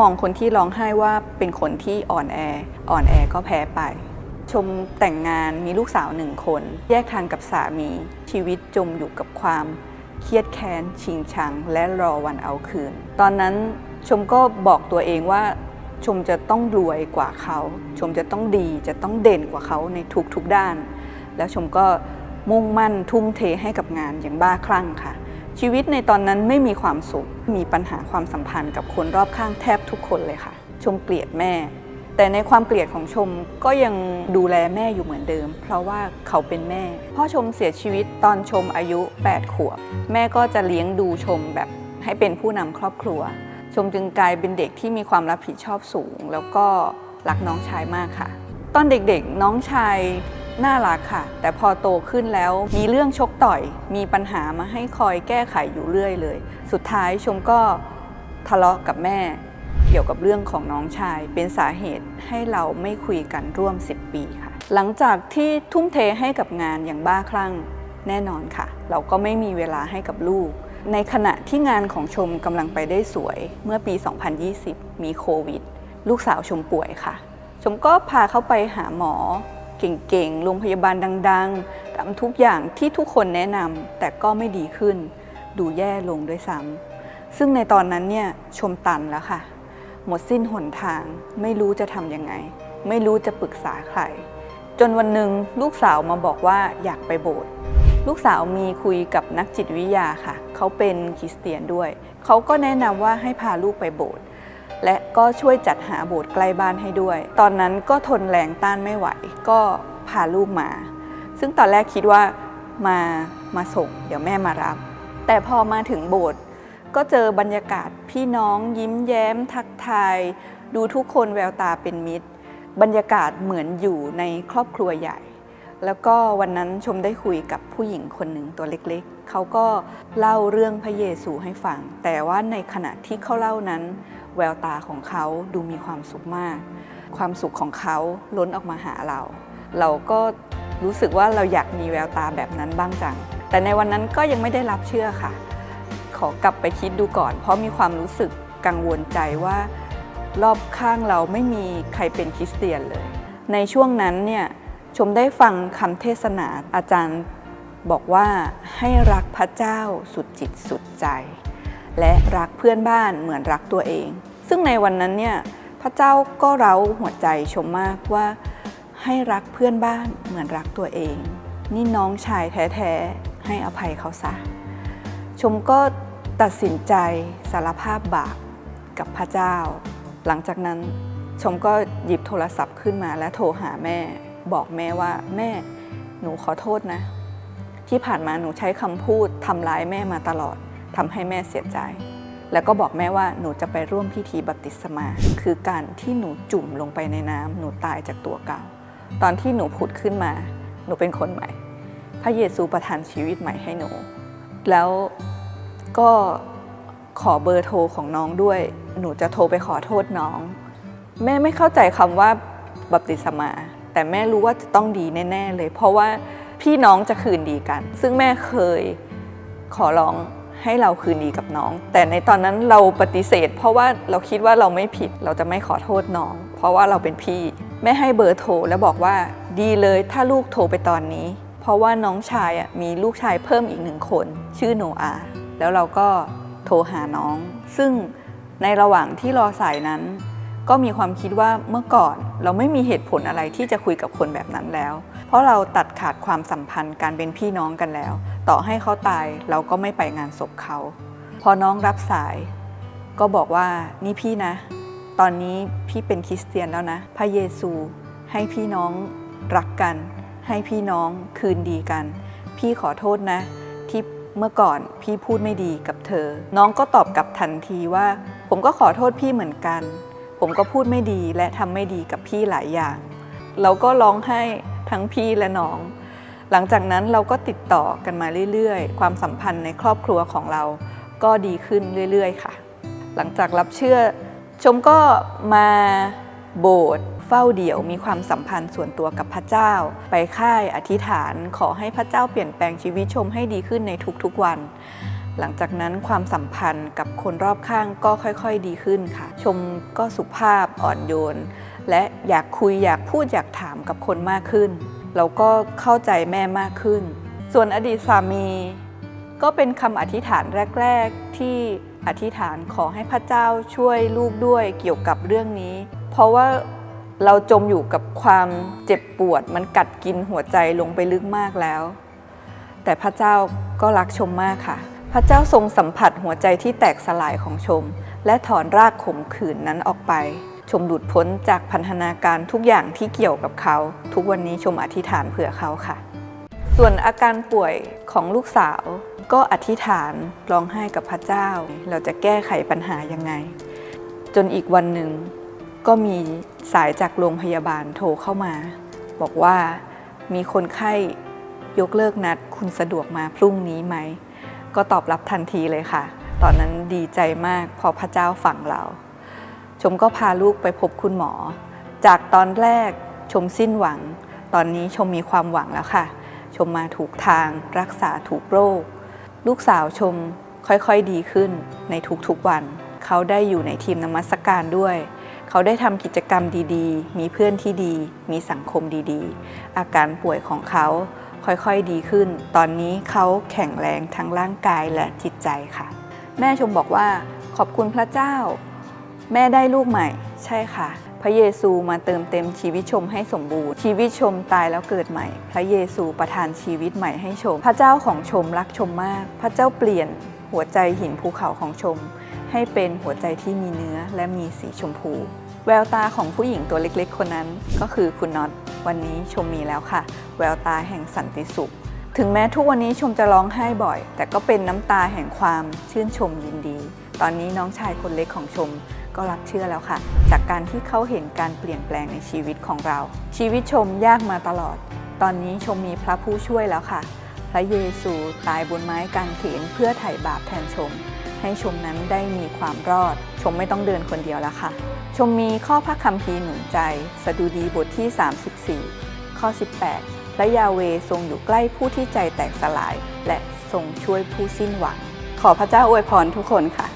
มองคนที่ร้องไห้ว่าเป็นคนที่อ่อนแอ อ่อนแอก็แพ้ไป ชมแต่งงานมีลูกสาวหนึ่งคน แยกทางกับสามี ชีวิตจมอยู่กับความเครียดแค้น ชิงชัง และรอวันเอาคืน ตอนนั้นชมก็บอกตัวเองว่า ชมจะต้องรวยกว่าเขา ชมจะต้องดีจะต้องเด่นกว่าเขาในทุกๆด้าน แล้วชมก็มุ่งมั่นทุ่มเทให้กับงานอย่างบ้าคลั่งค่ะ ชีวิตในตอนนั้นไม่มีความสุข มีปัญหาความสัมพันธ์กับคนรอบข้างแทบทุกคนเลยค่ะ ชมเกลียดแม่ แต่ในความเกลียดของชมก็ยังดูแลแม่อยู่เหมือนเดิม เพราะว่าเขาเป็นแม่ พ่อชมเสียชีวิตตอนชมอายุ 8 ขวบ แม่ก็จะเลี้ยงดูชมแบบให้เป็นผู้นำครอบครัว ชมจึงกลายเป็นเด็กที่มีความรับผิดชอบสูง แล้วก็รักน้องชายมากค่ะ ตอนเด็กๆ น้องชาย น่ารักค่ะ แต่พอโตขึ้นแล้วมีเรื่องชกต่อย มีปัญหามาให้คอยแก้ไขอยู่เรื่อยเลย สุดท้ายชมก็ทะเลาะกับแม่ เกี่ยวกับเรื่องของน้องชาย เป็นสาเหตุให้เราไม่คุยกันร่วม 10 ปีค่ะ หลังจากที่ทุ่มเทให้กับงานอย่างบ้าคลั่งแน่นอนค่ะ เราก็ไม่มีเวลาให้กับลูก ในขณะที่งานของชมกำลังไปได้สวย เมื่อปี 2020 มีโควิด ลูกสาวชมป่วยค่ะ ชมก็พาเขาไปหาหมอ เก่งๆ โรงพยาบาลดังๆทำทุกอย่างที่ทุกคนแนะนำแต่ก็ไม่ดีขึ้น ดูแย่ลงด้วยซ้ำซึ่งในตอนนั้นเนี่ยชมตันแล้วค่ะ หมดสิ้นหนทาง ไม่รู้จะทำยังไง ไม่รู้จะปรึกษาใคร จนวันหนึ่งลูกสาวมาบอกว่าอยากไปโบสถ์ลูกสาวมีคุยกับนักจิตวิทยาค่ะ เขาเป็นคริสเตียนด้วย เขาก็แนะนำว่าให้พาลูกไปโบสถ์ และก็ช่วยจัดหาโบสถ์ใกล้บ้านให้ด้วย ตอนนั้นก็ทนแรงต้านไม่ไหว ก็พาลูกมา ซึ่งตอนแรกคิดว่ามามาส่ง เดี๋ยวแม่มารับ แต่พอมาถึงโบสถ์ก็เจอบรรยากาศพี่น้องยิ้มแย้ม ทักทาย ดูทุกคนแววตาเป็นมิตร บรรยากาศเหมือนอยู่ในครอบครัวใหญ่ แล้วก็วันนั้นชมได้คุยกับผู้หญิงคนหนึ่งตัวเล็กๆ เขาก็เล่าเรื่องพระเยซูให้ฟัง แต่ว่าในขณะที่เขาเล่านั้น แววตาของเขาดูมีความสุขมาก ความสุขของเขาล้นออกมาหาเรา เราก็รู้สึกว่าเราอยากมีแววตาแบบนั้นบ้างจัง แต่ในวันนั้นก็ยังไม่ได้รับเชื่อค่ะ ขอกลับไปคิดดูก่อน เพราะมีความรู้สึกกังวลใจว่ารอบข้างเราไม่มีใครเป็นคริสเตียนเลย ในช่วงนั้นเนี่ย ชมได้ฟังคำเทศนาอาจารย์บอกว่าให้รักพระเจ้าสุดจิตสุดใจ และรักเพื่อนบ้านเหมือนรักตัวเอง ซึ่งในวันนั้นเนี่ยพระเจ้าก็เร้าหัวใจชมมากว่า ให้รักเพื่อนบ้านเหมือนรักตัวเอง นี่น้องชายแท้ๆให้อภัยเขาซะชมก็ตัดสินใจสารภาพบาปกับพระเจ้า หลังจากนั้นชมก็หยิบโทรศัพท์ขึ้นมาและโทรหาแม่ บอกแม่ว่าแม่หนูขอโทษนะ ที่ผ่านมาหนูใช้คำพูดทำร้ายแม่มาตลอดทำให้แม่เสียใจ แล้วก็บอกแม่ว่าหนูจะไปร่วมพิธีบัพติศมา คือการที่หนูจุ่มลงไปในน้ำหนูตายจากตัวเก่า ตอนที่หนูผุดขึ้นมา หนูเป็นคนใหม่ พระเยซูประทานชีวิตใหม่ให้หนู แล้วก็ขอเบอร์โทรของน้องด้วย หนูจะโทรไปขอโทษน้อง แม่ไม่เข้าใจคำว่าบัพติศมา แต่แม่รู้ว่าจะต้องดีแน่ๆเลย เพราะว่าพี่น้องจะคืนดีกัน ซึ่งแม่เคยขอร้องให้เราคืนดีกับน้อง แต่ในตอนนั้นเราปฏิเสธ เพราะว่าเราคิดว่าเราไม่ผิดเราจะไม่ขอโทษน้อง เพราะว่าเราเป็นพี่ แม่ให้เบอร์โทรแล้วบอกว่าดีเลยถ้าลูกโทรไปตอนนี้ เพราะว่าน้องชายอะมีลูกชายเพิ่มอีกหนึ่งคน ชื่อโนอาแล้วเราก็โทรหาน้อง ซึ่งในระหว่างที่รอสายนั้น ก็มีความคิดว่าเมื่อก่อนเราไม่มีเหตุผลอะไรที่จะคุยกับคนแบบนั้นแล้ว เพราะเราตัดขาดความสัมพันธ์การเป็นพี่น้องกันแล้ว ต่อให้เขาตายเราก็ไม่ไปงานศพเขา พอน้องรับสาย ก็บอกว่านี่พี่นะ ตอนนี้พี่เป็นคริสเตียนแล้วนะ พระเยซู ให้พี่น้องรักกัน ให้พี่น้องคืนดีกัน พี่ขอโทษนะ ที่เมื่อก่อนพี่พูดไม่ดีกับเธอ น้องก็ตอบกลับทันทีว่า ผมก็ขอโทษพี่เหมือนกัน ผมก็พูดไม่ดีและทำไม่ดีกับพี่หลายอย่าง เราก็ร้องไห้ทั้งพี่และน้อง หลังจากนั้นเราก็ติดต่อกันมาเรื่อยๆ ความสัมพันธ์ในครอบครัวของเรา ก็ดีขึ้นเรื่อยๆ ค่ะ หลังจากรับเชื่อ ชมก็มาโบสถ์เฝ้าเดี่ยวมีความสัมพันธ์ส่วนตัวกับพระเจ้า ไปค่ายอธิษฐานขอให้พระเจ้าเปลี่ยนแปลงชีวิตชมให้ดีขึ้นในทุกๆวัน หลังจากนั้นความสัมพันธ์กับคนรอบข้างก็ค่อยๆดีขึ้นค่ะ ชมก็สุภาพอ่อนโยน และอยากคุยอยากพูดอยากถามกับคนมากขึ้น เราก็เข้าใจแม่มากขึ้น ส่วนอดีตสามี ก็เป็นคำอธิษฐานแรก ๆ ที่อธิษฐานขอให้พระเจ้าช่วยลูกด้วยเกี่ยวกับเรื่องนี้ เพราะว่าเราจมอยู่กับความเจ็บปวด มันกัดกินหัวใจลงไปลึกมากแล้ว แต่พระเจ้าก็รักชมมากค่ะ พระเจ้าทรงสัมผัสหัวใจที่แตกสลายของชม และถอนรากขมขื่นนั้นออกไป ชมหลุดพ้นจากพันธนาการทุกอย่างที่เกี่ยวกับเขา ทุกวันนี้ชมอธิษฐานเผื่อเขาค่ะ ส่วนอาการป่วยของลูกสาว ก็อธิษฐานร้องไห้กับพระเจ้า เราจะแก้ไขปัญหายังไง จนอีกวันหนึ่ง ก็มีสายจากโรงพยาบาลโทรเข้ามา บอกว่ามีคนไข้ยกเลิกนัดคุณสะดวกมาพรุ่งนี้ไหม ก็ตอบรับทันทีเลยค่ะ ตอนนั้นดีใจมากเพอพระเจ้าฝังเรา ชมก็พาลูกไปพบคุณหมอ จากตอนแรกชมสิ้นหวัง ตอนนี้ชมมีความหวังแล้วค่ะ ชมมาถูกทางรักษาถูกโรค ลูกสาวชมค่อยๆดีขึ้นในทุกๆวัน เขาได้อยู่ในทีมนมัสการด้วย เขาได้ทำกิจกรรมดีๆ มีเพื่อนที่ดี มีสังคมดีๆ อาการป่วยของเขา ค่อยๆดีขึ้น ตอนนี้เขาแข็งแรงทั้งร่างกายและจิตใจค่ะ แม่ชมบอกว่าขอบคุณพระเจ้า แม่ได้ลูกใหม่ ใช่ค่ะ พระเยซูมาเติมเต็มชีวิตชมให้สมบูรณ์ ชีวิตชมตายแล้วเกิดใหม่ พระเยซูประทานชีวิตใหม่ให้ชม พระเจ้าของชมรักชมมาก พระเจ้าเปลี่ยนหัวใจหินภูเขาของชม ให้เป็นหัวใจที่มีเนื้อและมีสีชมพู แววตาของผู้หญิงตัวเล็กๆ คนนั้น ก็คือคุณน็อตวันนี้ชมมีแล้วค่ะ แววตาแห่งสันติสุข ถึงแม้ทุกวันนี้ชมจะร้องไห้บ่อย แต่ก็เป็นน้ำตาแห่งความชื่นชมยินดี ตอนนี้น้องชายคนเล็กของชมก็รับเชื่อแล้วค่ะ จากการที่เขาเห็นการเปลี่ยนแปลงในชีวิตของเรา ชีวิตชมยากมาตลอด ตอนนี้ชมมีพระผู้ช่วยแล้วค่ะ พระเยซูตายบนไม้กางเขนเพื่อไถ่บาปแทนชม ให้ชมนั้นได้มีความรอด ชมไม่ต้องเดินคนเดียวแล้วค่ะ ชมมีข้อพระคำพีหนุนใจ สดุดีบทที่ 34 ข้อ 18 และยาเวทรงอยู่ใกล้ผู้ที่ใจแตกสลาย และทรงช่วยผู้สิ้นหวัง ขอพระเจ้าอวยพรทุกคนค่ะ